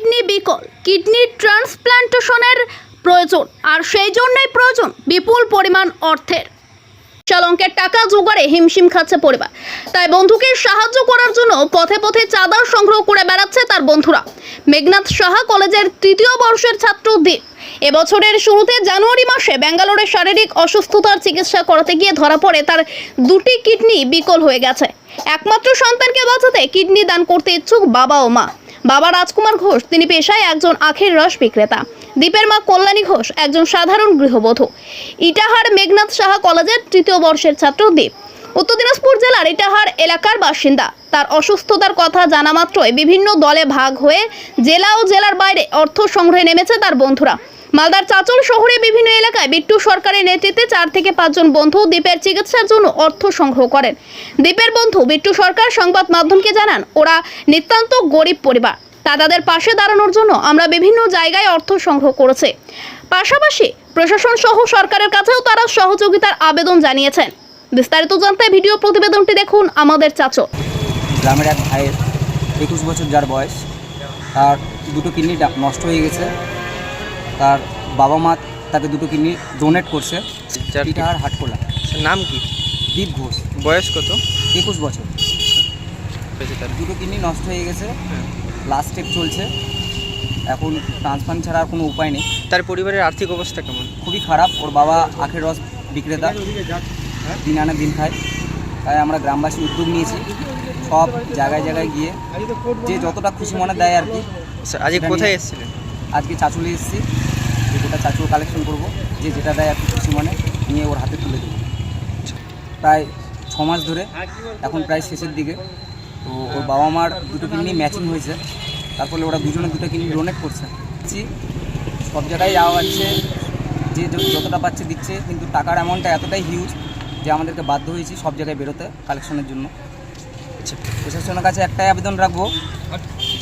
Kidney বিকল kidney ট্রান্সপ্লান্টেশনের প্রয়োজন, আর সেই জন্যই প্রয়োজন বিপুল পরিমাণ অর্থের। বিশাল অঙ্কের টাকা জোগাড়ে হিমশিম খাচ্ছে পরিবার। তাই বন্ধুকে সাহায্য করার জন্য পথে পথে চাঁদা সংগ্রহ করে বেড়াচ্ছে তার বন্ধুরা। মেঘনাথ সাহা কলেজের তৃতীয় বর্ষের ছাত্র দীপ এবছরের শুরুতে জানুয়ারি মাসে ব্যাঙ্গালোরে শারীরিক অসুস্থতার চিকিৎসা করাতে গিয়ে ধরা পড়ে তার দুটি কিডনি বিকল হয়ে গেছে। একমাত্র সন্তানকে বাঁচাতে কিডনি দান করতে ইচ্ছুক বাবা ও মা। বাবা রাজকুমার ঘোষ, তিনি পেশায় একজন আখের রস বিক্রেতা। দীপের মা কল্যাণী ঘোষ, একজন সাধারণ গৃহবধূ। ইটাহার মেঘনাথ সাহা কলেজের তৃতীয় বর্ষের ছাত্র দীপ। উত্তর দিনাজপুর জেলার ইটাহার এলাকার বাসিন্দা। তার অসুস্থতার কথা জানা মাত্রই বিভিন্ন দলে ভাগ হয়ে জেলা ও জেলার বাইরে অর্থ সংগ্রহে নেমেছে তার বন্ধুরা। মালদার চাচল শহরে বিভিন্ন এলাকায় বিট্টু সরকারের নেতৃত্বে চার থেকে পাঁচজন বন্ধু দ্বীপের চিকিৎসার জন্য অর্থ সংগ্রহ করেন। দ্বীপের বন্ধু বিট্টু সরকার সংবাদ মাধ্যমকে জানান, ওরা নিতান্ত গরিব পরিবার। তা তাদের পাশে দাঁড়ানোর জন্য আমরা বিভিন্ন জায়গায় অর্থ সংগ্রহ করেছে। পাশাপাশি প্রশাসন সহ সরকারের কাছেও তারা সহযোগিতার আবেদন জানিয়েছেন। বিস্তারিত জানতে ভিডিও প্রতিবেদনটি দেখুন আমাদের চাচো গ্রামের এক ভাইয়ের একুশ বছর যার বয়স, তার দুটো কিডনি নষ্ট হয়ে গেছে। তার বাবা মা তাকে দুটো কিডনি ডোনেট করছে পিঠাহার হাটকোলা। নাম কি? দীপ ঘোষ। বয়স কত? একুশ বছর। দুটো কিডনি নষ্ট হয়ে গেছে। হ্যাঁ। লাস্ট স্টেপ চলছে। এখন ট্রান্সপ্লান্ট ছাড়া আর কোনো উপায় নেই। তার পরিবারের আর্থিক অবস্থা কেমন? খুবই খারাপ। ওর বাবা আখের রস বিক্রেতা। দিন আনা দিন খায়। তাই আমরা গ্রামবাসী উদ্যোগ নিয়েছি। সব জায়গায় জায়গায় গিয়ে যে যতটা খুশি মনে দেয় আর কি। আচ্ছা, আজকে কোথায় এসেছিলেন? আজকে চাচুলে এসেছি। যে গোটা চাচুর কালেকশন করব। যে যেটা দেয় আর কি খুশি মনে নিয়ে ওর হাতে তুলে দেবো। প্রায় ছ মাস ধরে এখন প্রায় শেষের দিকে। তো ওর বাবা মার দুটো কিডনি ম্যাচিং হয়েছে। তারপরে ওরা দুজনে দুটো কিডনি ডোনেট করছে। সব জায়গায় যাওয়া যাচ্ছে যে যতটা পাচ্ছে দিচ্ছে। কিন্তু টাকার অ্যামাউন্টটা এতটাই হিউজ যে আমাদেরকে বাধ্য হয়েছি সব জায়গায় বেরোতে কালেকশনের জন্য। আচ্ছা। প্রশাসনের কাছে একটাই আবেদন রাখব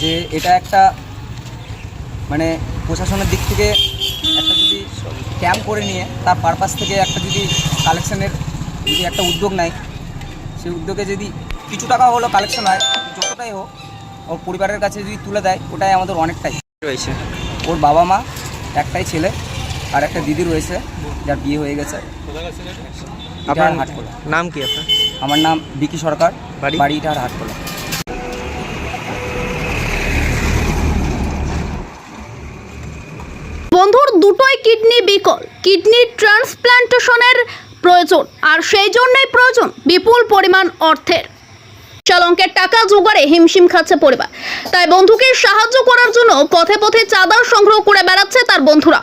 যে এটা একটা মানে প্রশাসনের দিক থেকে একটা যদি ক্যাম্প করে নিয়ে তার পারপাস থেকে একটা যদি কালেকশনের যদি একটা উদ্যোগ নেয় সেই উদ্যোগে যদি কিছু টাকা হলো কালেকশন হয় যতটাই হোক ওর পরিবারের কাছে যদি তুলে দেয় ওটাই আমাদের অনেকটাই রয়েছে। ওর বাবা মা একটাই ছেলে আর একটা দিদি রয়েছে যার বিয়ে হয়ে গেছে। আপনার নাম কি আপনার? আমার নাম বিকি সরকার বাড়ি? বাড়িটা আর হাটখোলা বন্ধুর দুটোই কিডনি বিকল। কিডনি ট্রান্সপ্লান্টেশনের প্রয়োজন, আর সেই জন্যই প্রয়োজন বিপুল পরিমাণ অর্থের। বিশাল অঙ্কের টাকা জোগাড়ে হিমশিম খাচ্ছে পরিবার। তাই বন্ধুকে সাহায্য করার জন্য পথে পথে চাঁদা সংগ্রহ করে বেড়াচ্ছে তার বন্ধুরা।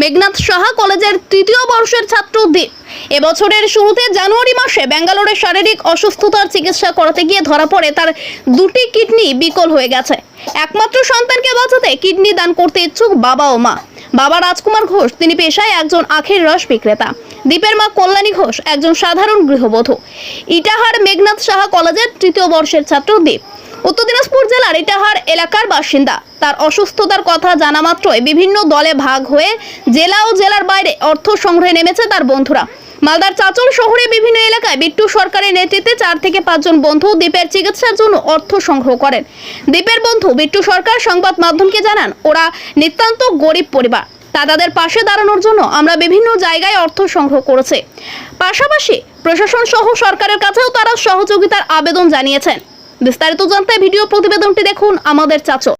মেঘনাথ সাহা কলেজের তৃতীয় বর্ষের ছাত্র দীপ এবছরের শুরুতে জানুয়ারি মাসে ব্যাঙ্গালোরে শারীরিক অসুস্থতার চিকিৎসা করাতে গিয়ে ধরা পড়ে তার দুটি কিডনি বিকল হয়ে গেছে। একমাত্র সন্তানকে বাঁচাতে কিডনি দান করতে ইচ্ছুক বাবা ও মা। বাবা রাজকুমার ঘোষ, তিনি পেশায় একজন আখের রস বিক্রেতা। দীপের মা কল্যাণী ঘোষ, একজন সাধারণ গৃহবধূ। ইটাহার মেঘনাথ সাহা কলেজের তৃতীয় বর্ষের ছাত্র দীপ। উত্তর দিনাজপুর জেলার ইটাহার এলাকার বাসিন্দা। তার অসুস্থতার কথা জানা মাত্রই বিভিন্ন দলে ভাগ হয়ে জেলা ও জেলার বাইরে অর্থ সংগ্রহে নেমেছে তার বন্ধুরা। মালদার চাচল শহরে বিভিন্ন এলাকায় বিট্টু সরকারের নেতৃত্বে চার থেকে পাঁচজন বন্ধু দ্বীপের চিকিৎসার জন্য অর্থ সংগ্রহ করেন। দ্বীপের বন্ধু বিট্টু সরকার সংবাদ মাধ্যমকে জানান, ওরা নিতান্ত গরিব পরিবার। তা তাদের পাশে দাঁড়ানোর জন্য আমরা বিভিন্ন জায়গায় অর্থ সংগ্রহ করেছে। পাশাপাশি প্রশাসন সহ সরকারের কাছেও তারা সহযোগিতার আবেদন জানিয়েছেন। বিস্তারিত জানতে ভিডিও প্রতিবেদনটি দেখুন আমাদের চাচো